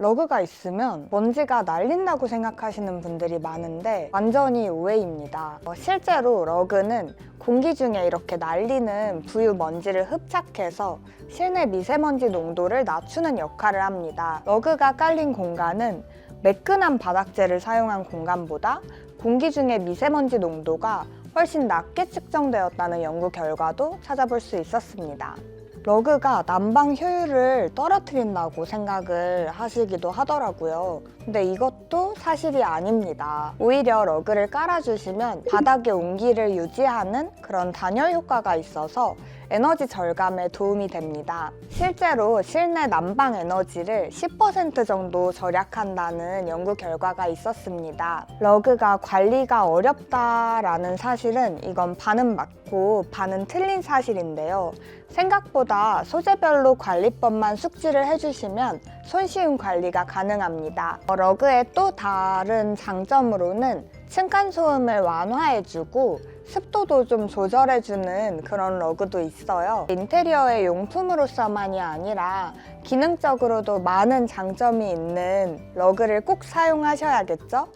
러그가 있으면 먼지가 날린다고 생각하시는 분들이 많은데 완전히 오해입니다. 어, 실제로 러그는 공기 중에 이렇게 날리는 부유 먼지를 흡착해서 실내 미세먼지 농도를 낮추는 역할을 합니다. 러그가 깔린 공간은 매끈한 바닥재를 사용한 공간보다 공기 중의 미세먼지 농도가 훨씬 낮게 측정되었다는 연구 결과도 찾아볼 수 있었습니다. 러그가 난방 효율을 떨어뜨린다고 생각을 하시기도 하더라고요. 근데 이것도 사실이 아닙니다. 오히려 러그를 깔아주시면 바닥의 온기를 유지하는 그런 단열 효과가 있어서 에너지 절감에 도움이 됩니다. 실제로 실내 난방 에너지를 10% 정도 절약한다는 연구 결과가 있었습니다. 러그가 관리가 어렵다라는 사실은 이건 반은 맞고 반은 틀린 사실인데요. 생각보다 소재별로 관리법만 숙지를 해주시면 손쉬운 관리가 가능합니다. 어, 러그의 또 다른 장점으로는 층간 소음을 완화해주고 습도도 좀 조절해주는 그런 러그도 있어요. 인테리어의 용품으로서만이 아니라 기능적으로도 많은 장점이 있는 러그를 꼭 사용하셔야겠죠?